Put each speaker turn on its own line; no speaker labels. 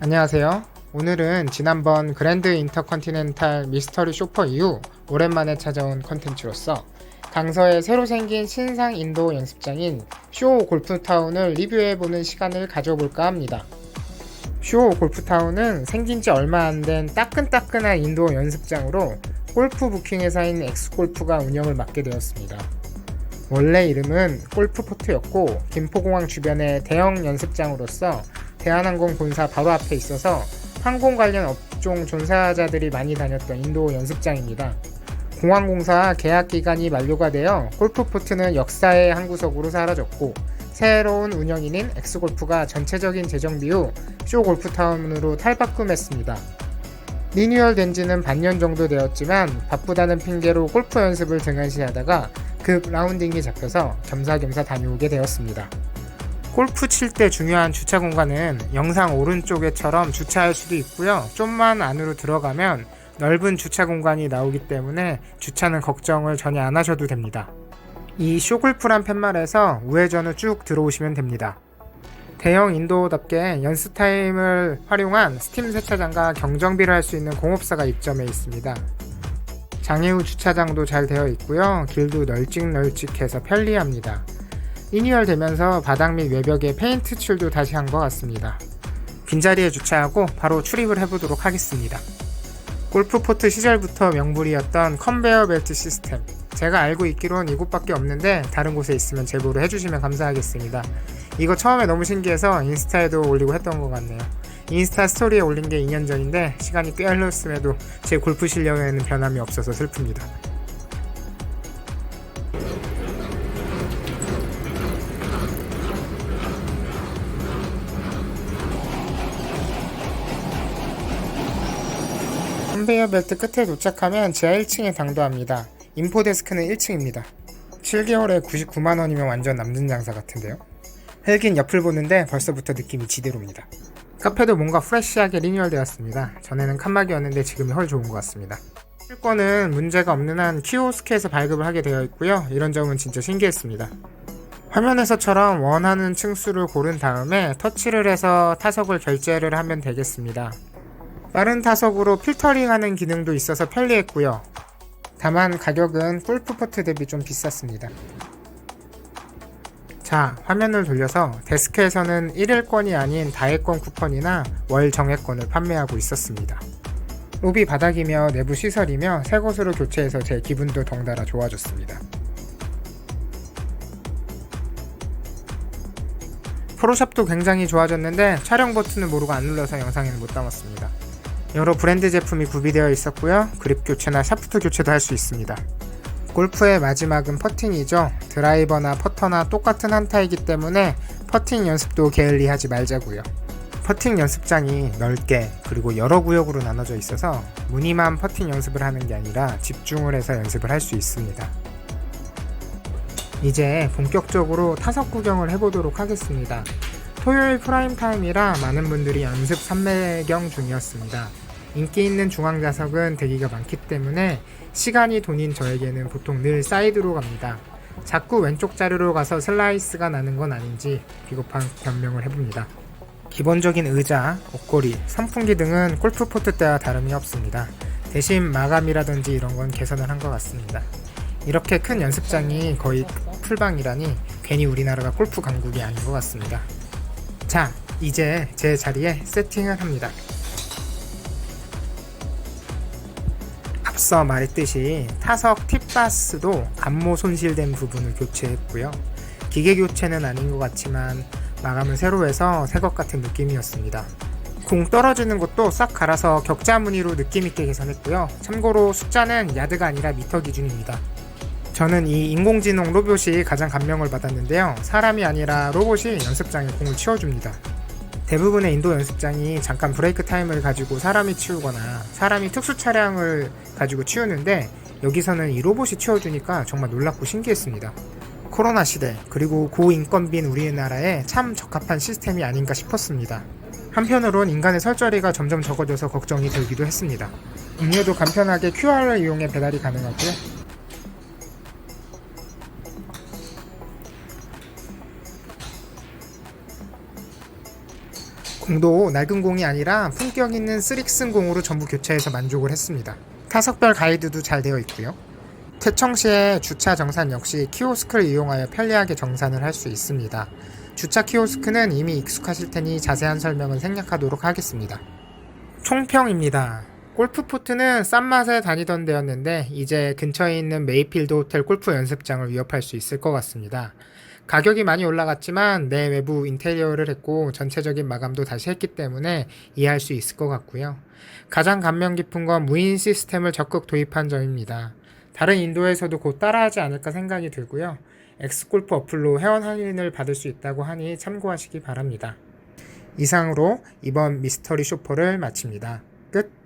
안녕하세요. 오늘은 지난번 그랜드 인터컨티넨탈 미스터리 쇼퍼 이후 오랜만에 찾아온 컨텐츠로서 강서에 새로 생긴 신상 인도 연습장인 쇼 골프타운을 리뷰해보는 시간을 가져볼까 합니다. 쇼 골프타운은 생긴 지 얼마 안 된 따끈따끈한 인도 연습장으로 골프 부킹 회사인 엑스골프가 운영을 맡게 되었습니다. 원래 이름은 골프포트였고 김포공항 주변의 대형 연습장으로서 대한항공 본사 바로 앞에 있어서 항공 관련 업종 종사자들이 많이 다녔던 인도 연습장입니다. 공항공사 계약 기간이 만료가 되어 골프포트는 역사의 한 구석으로 사라졌고 새로운 운영인인 엑스골프가 전체적인 재정 비 후 쇼 골프타운으로 탈바꿈했습니다. 리뉴얼 된 지는 반년 정도 되었지만 바쁘다는 핑계로 골프 연습을 등한시하다가 급 라운딩이 잡혀서 겸사겸사 다녀오게 되었습니다. 골프 칠 때 중요한 주차 공간은 영상 오른쪽에처럼 주차할 수도 있고요. 좀만 안으로 들어가면 넓은 주차 공간이 나오기 때문에 주차는 걱정을 전혀 안 하셔도 됩니다. 이 쇼골프란 팻말에서 우회전을 쭉 들어오시면 됩니다. 대형 인도답게 연습 타임을 활용한 스팀 세차장과 경정비를 할 수 있는 공업사가 입점해 있습니다. 장애 후 주차장도 잘 되어 있고요. 길도 널찍널찍해서 편리합니다. 리뉴얼 되면서 바닥 및 외벽에 페인트 칠도 다시 한 것 같습니다. 빈자리에 주차하고 바로 출입을 해보도록 하겠습니다. 골프포트 시절부터 명물이었던 컨베어 벨트 시스템. 제가 알고 있기론 이곳밖에 없는데 다른 곳에 있으면 제보를 해주시면 감사하겠습니다. 이거 처음에 너무 신기해서 인스타에도 올리고 했던 것 같네요. 인스타 스토리에 올린 게 2년 전인데 시간이 꽤 흘렀음에도 제 골프 실력에는 변함이 없어서 슬픕니다. 컨베이어 벨트 끝에 도착하면 지하 1층에 당도합니다. 인포데스크는 1층입니다. 7개월에 99만원이면 완전 남는 장사 같은데요? 헬긴 옆을 보는데 벌써부터 느낌이 지대로입니다. 카페도 뭔가 프레쉬하게 리뉴얼 되었습니다. 전에는 칸막이였는데 지금이 헐 좋은 것 같습니다. 실권은 문제가 없는 한 키오스크에서 발급을 하게 되어 있고요. 이런 점은 진짜 신기했습니다. 화면에서처럼 원하는 층수를 고른 다음에 터치를 해서 타석을 결제를 하면 되겠습니다. 빠른 타석으로 필터링하는 기능도 있어서 편리했고요. 다만 가격은 골프포트 대비 좀 비쌌습니다. 자, 화면을 돌려서 데스크에서는 1일권이 아닌 다회권 쿠폰이나 월 정액권을 판매하고 있었습니다. 로비 바닥이며 내부 시설이며 새 곳으로 교체해서 제 기분도 덩달아 좋아졌습니다. 프로샵도 굉장히 좋아졌는데 촬영 버튼을 모르고 안 눌러서 영상에는 못 담았습니다. 여러 브랜드 제품이 구비되어 있었고요. 그립 교체나 샤프트 교체도 할 수 있습니다. 골프의 마지막은 퍼팅이죠. 드라이버나 퍼터나 똑같은 한타이기 때문에 퍼팅 연습도 게을리하지 말자고요. 퍼팅 연습장이 넓게 그리고 여러 구역으로 나눠져 있어서 무늬만 퍼팅 연습을 하는 게 아니라 집중을 해서 연습을 할 수 있습니다. 이제 본격적으로 타석 구경을 해보도록 하겠습니다. 토요일 프라임타임이라 많은 분들이 연습 삼매경 중이었습니다. 인기 있는 중앙 좌석은 대기가 많기 때문에 시간이 돈인 저에게는 보통 늘 사이드로 갑니다. 자꾸 왼쪽 자리로 가서 슬라이스가 나는 건 아닌지 비겁한 변명을 해봅니다. 기본적인 의자, 옷걸이, 선풍기 등은 골프포트 때와 다름이 없습니다. 대신 마감이라든지 이런 건 개선을 한 것 같습니다. 이렇게 큰 연습장이 거의 풀방이라니 괜히 우리나라가 골프 강국이 아닌 것 같습니다. 자, 이제 제 자리에 세팅을 합니다. 앞서 말했듯이 타석 팁바스도 감모 손실된 부분을 교체했고요. 기계 교체는 아닌 것 같지만 마감을 새로 해서 새 것 같은 느낌이었습니다. 공 떨어지는 것도 싹 갈아서 격자 무늬로 느낌있게 개선했고요. 참고로 숫자는 야드가 아니라 미터 기준입니다. 저는 이 인공지능 로봇이 가장 감명을 받았는데요. 사람이 아니라 로봇이 연습장에 공을 치워줍니다. 대부분의 인도 연습장이 잠깐 브레이크 타임을 가지고 사람이 치우거나 사람이 특수 차량을 가지고 치우는데 여기서는 이 로봇이 치워주니까 정말 놀랍고 신기했습니다. 코로나 시대 그리고 고인건비인 우리나라에 참 적합한 시스템이 아닌가 싶었습니다. 한편으론 인간의 설자리가 점점 적어져서 걱정이 들기도 했습니다. 음료도 간편하게 QR을 이용해 배달이 가능하고요. 공도 낡은 공이 아니라 품격 있는 쓰릭슨 공으로 전부 교체해서 만족을 했습니다. 타석별 가이드도 잘 되어 있고요. 태청시의 주차 정산 역시 키오스크를 이용하여 편리하게 정산을 할 수 있습니다. 주차 키오스크는 이미 익숙하실 테니 자세한 설명은 생략하도록 하겠습니다. 총평입니다. 골프포트는 싼 맛에 다니던 데였는데 이제 근처에 있는 메이필드 호텔 골프 연습장을 위협할 수 있을 것 같습니다. 가격이 많이 올라갔지만 내 외부 인테리어를 했고 전체적인 마감도 다시 했기 때문에 이해할 수 있을 것 같고요. 가장 감명 깊은 건 무인 시스템을 적극 도입한 점입니다. 다른 인도에서도 곧 따라하지 않을까 생각이 들고요. 엑스골프 어플로 회원 할인을 받을 수 있다고 하니 참고하시기 바랍니다. 이상으로 이번 미스터리 쇼퍼를 마칩니다. 끝.